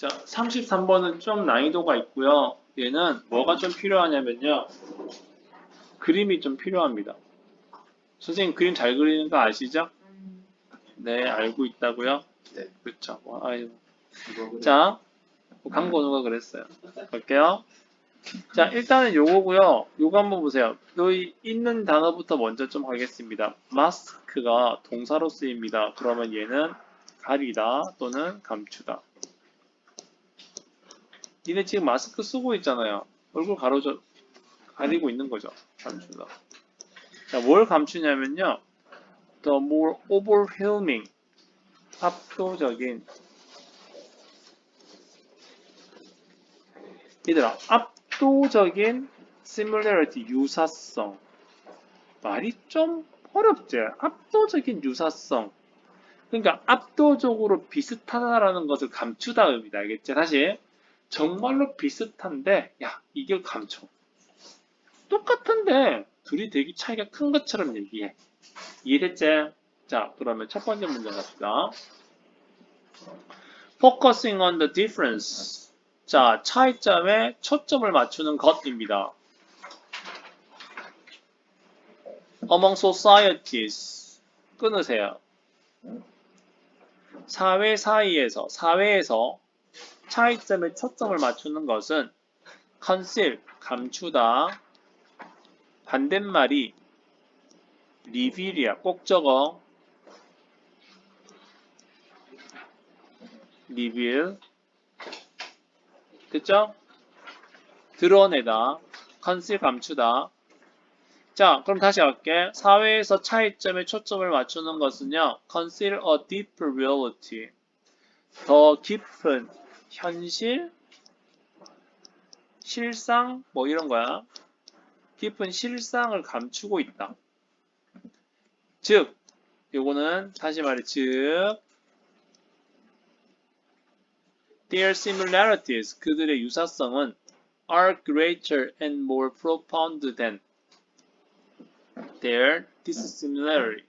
자, 33번은 좀 난이도가 있고요. 얘는 뭐가 좀 필요하냐면요. 그림이 좀 필요합니다. 선생님 그림 잘 그리는 거 아시죠? 네, 알고 있다고요? 네, 그렇죠. 와, 아유. 자, 광고 누가 그랬어요? 볼게요. 자, 일단은 요거고요. 요거 한번 보세요. 여기 있는 단어부터 먼저 좀 하겠습니다. 마스크가 동사로 쓰입니다. 그러면 얘는 가리다 또는 감추다. 니네 지금 마스크 쓰고 있잖아요. 얼굴 가로져 가리고 있는 거죠. 감추다. 자, 뭘 감추냐면요. The more overwhelming 압도적인 얘들아 압도적인 similarity 유사성 말이 좀 어렵지 압도적인 유사성 그러니까 압도적으로 비슷하다라는 것을 감추다 의미다 알겠지 다시 정말로 비슷한데 야 이게 감춰 똑같은데 둘이 되게 차이가 큰 것처럼 얘기해 이해됐지? 자 그러면 첫 번째 문제 갑시다 focusing on the difference 자, 차이점에 초점을 맞추는 것입니다. Among societies 끊으세요. 사회 사이에서 사회에서 차이점에 초점을 맞추는 것은 conceal 감추다 반대말이 reveal이야. 꼭 적어. reveal 됐죠? 드러내다, 컨실 감추다. 자, 그럼 다시 할게. 사회에서 차이점에 초점을 맞추는 것은요. conceal a deeper reality. 더 깊은 현실, 실상, 뭐 이런 거야. 깊은 실상을 감추고 있다. 즉, 요거는 다시 말해, 즉, Their similarities, 그들의 유사성은 are greater and more profound than their dissimilarity.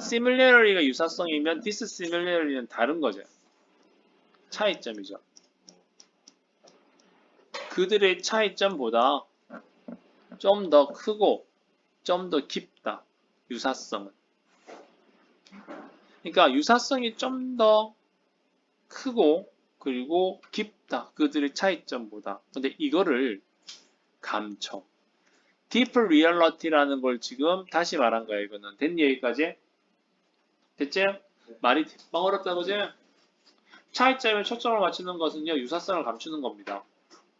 similarity가 유사성이면 dissimilarity는 다른 거죠. 차이점이죠. 그들의 차이점보다 좀 더 크고 좀 더 깊다. 유사성은. 그러니까 유사성이 좀 더 크고 그리고 깊다. 그들의 차이점보다. 근데 이거를 감춰. deep reality라는 걸 지금 다시 말한 거야, 이거는. 됐니, 여기까지? 됐지? 말이 막 어렵다, 그지? 차이점에 초점을 맞추는 것은요, 유사성을 감추는 겁니다.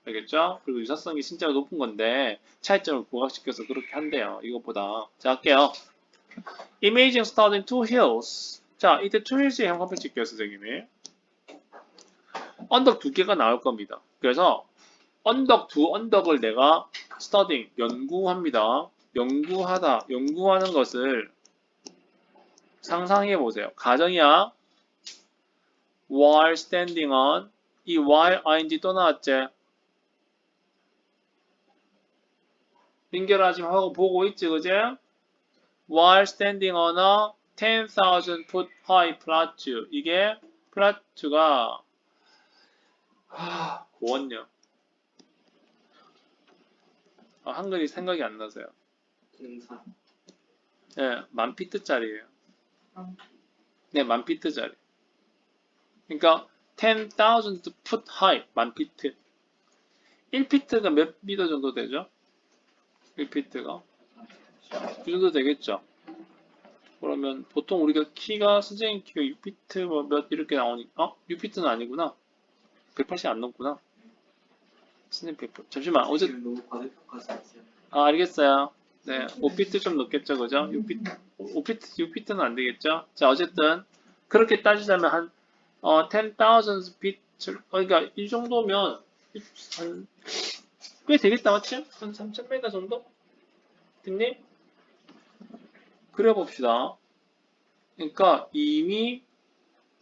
알겠죠? 그리고 유사성이 진짜 높은 건데, 차이점을 부각시켜서 그렇게 한대요. 이것보다. 자, 할게요. Imaging studying two hills. 자, 이때 two hills에 형광펜 찍게요, 선생님이. 언덕 두 개가 나올 겁니다. 그래서 언덕 두 언덕을 내가 studying 연구합니다. 연구하다, 연구하는 것을 상상해 보세요. 가정이야. While standing on 이 while ing 또 나왔지? 민결아 지금 하고 보고 있지, 그제? while standing on a 10,000 foot high plateau 이게 플라투가 하, 고원요. 아, 한글이 생각이 안 나서요. 등산 예, 만 피트짜리예요. 음. 네, 만 피트짜리. 그러니까 10,000 foot high, 만 피트. 1피트가 몇 미터 정도 되죠? 1피트가? 그 정도 되겠죠? 그러면 보통 우리가 키가 선생님 키가 6피트 뭐 몇 이렇게 나오니까 어? 6피트는 아니구나. 180안 넘구나. 선생님 100 잠시만 어제 아, 알겠어요. 네, 5피트 좀 넘겠죠, 그죠? 6피트, 5피트, 6피트는 안 되겠죠? 자, 어쨌든, 그렇게 따지자면 한, 어, 10,000 피트, 그러니까 이 정도면, 한, 꽤 되겠다, 맞지? 한 3,000m 정도? 됐니? 그려봅시다. 그러니까 이미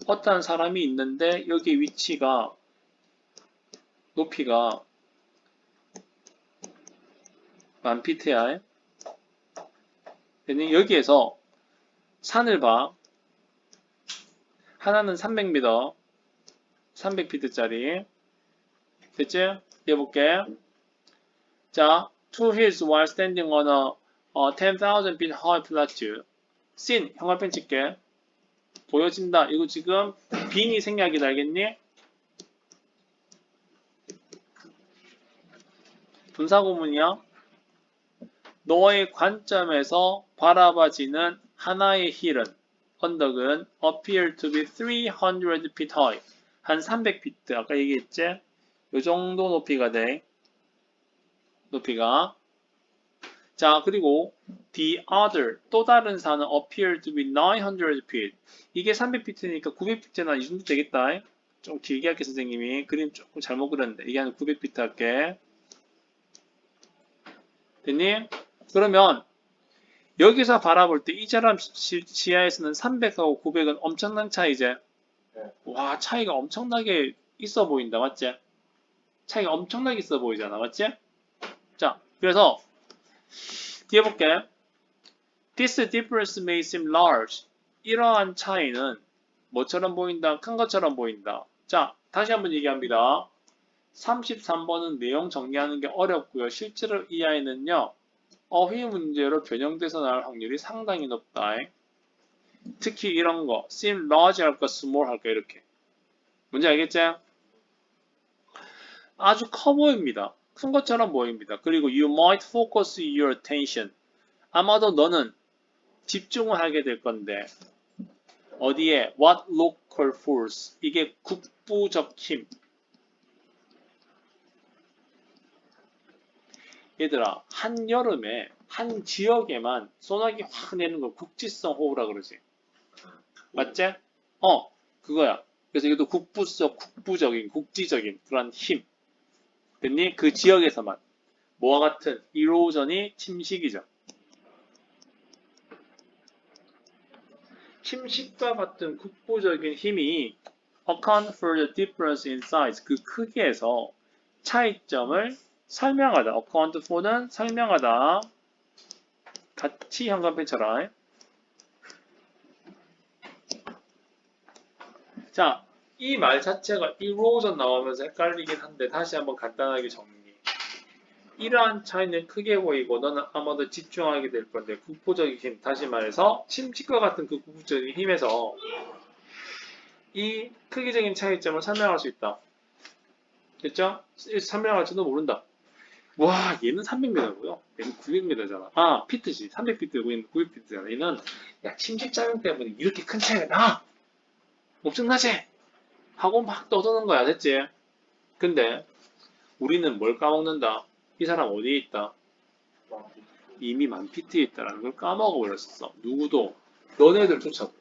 어떠한 사람이 있는데, 여기 위치가, 높이가 만 피트야. 여기에서 산을 봐. 하나는 300m, 300피트짜리. 됐지? 해볼게. 자, two hills while standing on a, 어, 10,000 feet high plateau. scene, 형광펜 칠게. 보여진다. 이거 지금 빙이 생략이다, 알겠니? 분사구문이야. 너의 관점에서 바라봐지는 하나의 힐은 언덕은 appear to be 300 feet high. 한 300피트. 아까 얘기했지? 요 정도 높이가 돼. 높이가. 자, 그리고 the other 또 다른 산은 appear to be 900 feet. 이게 300피트니까 900피트나 이 정도 되겠다. 좀 길게 할게 선생님이 그림 조금 잘못 그렸는데 이게 한 900피트 할게. 됐니? 그러면 여기서 바라볼 때이 사람 시- 시야에서는 300하고 900은 엄청난 차이제. 네. 와 차이가 엄청나게 있어 보인다 맞지? 차이가 엄청나게 있어 보이잖아 맞지? 자 그래서 뒤에 볼게. This difference may seem large. 이러한 차이는 뭐처럼 보인다? 큰 것처럼 보인다. 자 다시 한번 얘기합니다. 33번은 내용 정리하는 게 어렵고요. 실제로 이 아이는요. 어휘 문제로 변형돼서 나올 확률이 상당히 높다. 특히 이런 거 seem large 할까 small 할까 이렇게. 뭔지 알겠지? 아주 커 보입니다. 큰 것처럼 보입니다. 그리고 you might focus your attention. 아마도 너는 집중을 하게 될 건데 어디에 what local force 이게 국부적 힘 얘들아 한여름에 한 지역에만 소나기 확 내는 걸 국지성 호우라 그러지. 맞지? 어 그거야. 그래서 이것도 국부적 국부적인 국지적인 그런 힘. 됐니? 그 지역에서만. 뭐와 같은? 이로전이 침식이죠. 침식과 같은 국부적인 힘이 account for the difference in size. 그 크기에서 차이점을 설명하다. account for는 설명하다. 같이 쳐라. 자, 이 말 자체가 erosion 나오면서 헷갈리긴 한데 다시 한번 간단하게 정리. 이러한 차이는 크게 보이고 너는 아마도 집중하게 될 건데 국부적인 힘, 다시 말해서 침식과 같은 그 국부적인 힘에서 이 크기적인 차이점을 설명할 수 있다. 됐죠? 설명할지도 모른다. 와, 얘는 300m고요. 얘는 900m잖아. 아, 피트지. 300피트고 얘는 900피트잖아. 얘는 야, 침식 작용 때문에 이렇게 큰 차이가 나. 엄청나지? 하고 막 떠드는 거야, 됐지? 근데 우리는 뭘 까먹는다? 이 사람 어디에 있다? 이미 만 피트에 있다라는 걸 까먹어 버렸어. 누구도 너네들 쫓아도.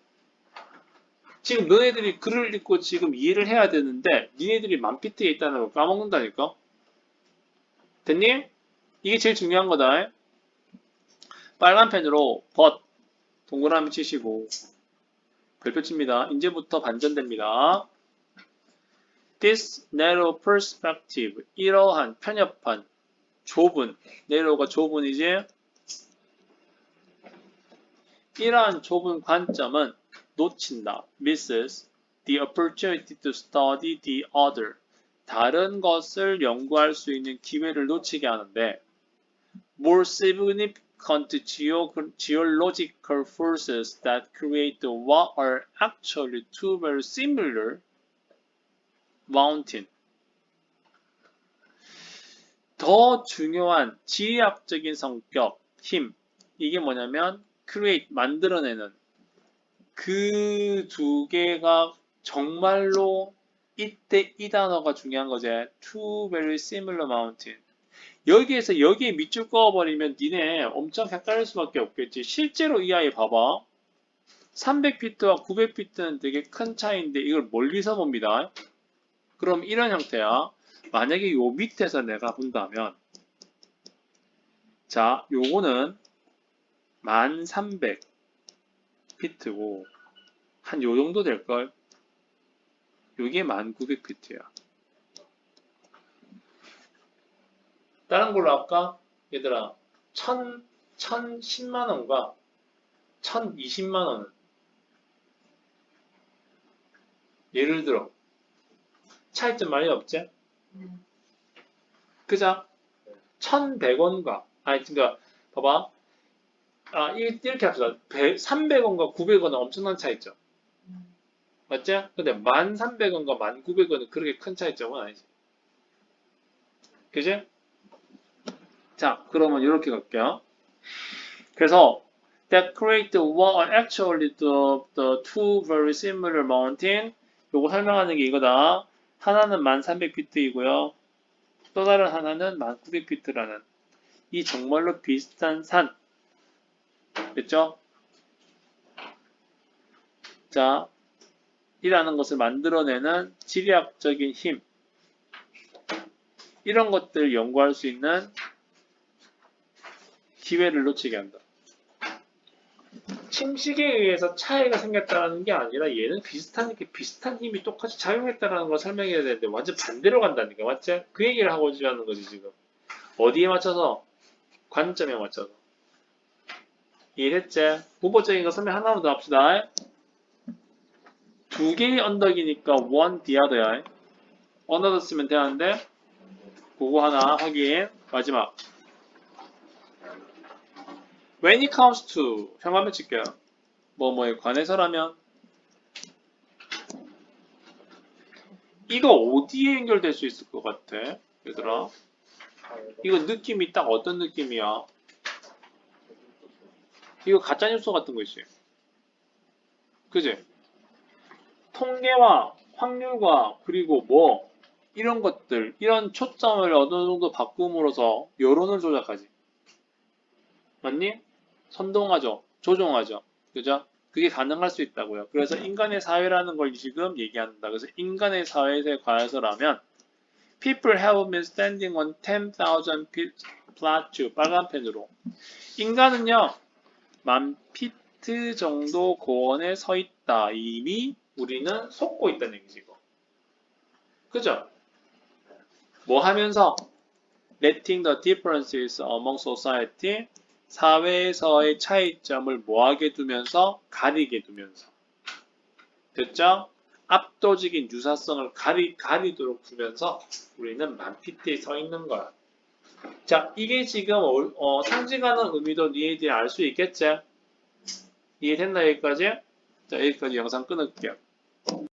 지금 너네들이 글을 읽고 지금 이해를 해야 되는데 니네들이 만 피트에 있다는 걸 까먹는다니까? 됐니? 이게 제일 중요한 거다. 빨간 펜으로 벗 동그라미 치시고 별표 칩니다. 이제부터 반전됩니다. This narrow perspective 이러한 편협한 좁은 narrow가 좁은 이제 이러한 좁은 관점은 놓친다. misses the opportunity to study the other 다른 것을 연구할 수 있는 기회를 놓치게 하는데 more significant geo- geological forces that create what are actually two very similar mountain 더 중요한 지리학적인 성격, 힘 이게 뭐냐면 create 만들어내는 그 두 개가 정말로 이때 이 단어가 중요한 거지. Two very similar mountain. 여기에서 여기에 밑줄 그어버리면 니네 엄청 헷갈릴 수밖에 없겠지. 실제로 이 아이 봐봐. 300피트와 900피트는 되게 큰 차이인데 이걸 멀리서 봅니다. 그럼 이런 형태야. 만약에 요 밑에서 내가 본다면 자, 요거는 1300피트고 한 요 정도 될걸? 요게 1900피트야. 다른 걸로 할까? 얘들아, 1000, 1010만원과 1020만원은 예를 들어 차이점 많이 없지? 음. 그죠? 1100원과, 아니, 그니까, 봐봐. 아, 이- 이렇게 합시다. 300원과 900원은 엄청난 차이점. 음. 맞죠? 근데 1300원과 1900원은 그렇게 큰 차이점은 아니지. 그지? 자, 그러면 이렇게 갈게요. 그래서 that create one actually the, the two very similar mountain 요거 설명하는 게 이거다. 하나는 1300피트이고요. 또 다른 하나는 1900피트라는 이 정말로 비슷한 산. 됐죠? 자, 이라는 것을 만들어내는 지리학적인 힘. 이런 것들을 연구할 수 있는 기회를 놓치게 한다. 침식에 의해서 차이가 생겼다는 게 아니라 얘는 비슷한 게 비슷한 힘이 똑같이 작용했다는 걸 설명해야 되는데 완전 반대로 간다니까 맞지? 그 얘기를 하고 있는 거지 지금 어디에 맞춰서 관점에 맞춰서 이해했지? 후보적인 거 설명 하나만 더 합시다 두 개의 언덕이니까 one the other야 언어도 쓰면 되는데 그거 하나 확인 마지막 When it comes to 형한번 칠게요. 뭐뭐에 관해서라면 이거 어디에 연결될 수 있을 것 같아? 얘들아 이거 느낌이 딱 어떤 느낌이야? 이거 가짜뉴스 같은 거 있어요. 그지? 통계와 확률과 그리고 뭐 이런 것들 이런 초점을 어느 정도 바꿈으로써 여론을 조작하지. 맞니? 선동하죠. 조종하죠. 그죠? 그게 가능할 수 있다고요. 그래서 인간의 사회라는 걸 지금 얘기한다. 그래서 인간의 사회에 관해서라면 People have been standing on 10,000 feet plateau 빨간 펜으로 인간은요 만 피트 정도 고원에 서 있다. 이미 우리는 속고 있다는 얘기지 이거. 그죠? 뭐 하면서 letting the differences among society 사회에서의 차이점을 뭐하게 두면서 가리게 두면서 됐죠? 압도적인 유사성을 가리, 가리도록 두면서 우리는 만피트에 서 있는 거야. 자, 이게 지금 어, 어, 상징하는 의미도 니네들이 알 수 있겠지? 이해됐나 여기까지? 자, 여기까지 영상 끊을게요.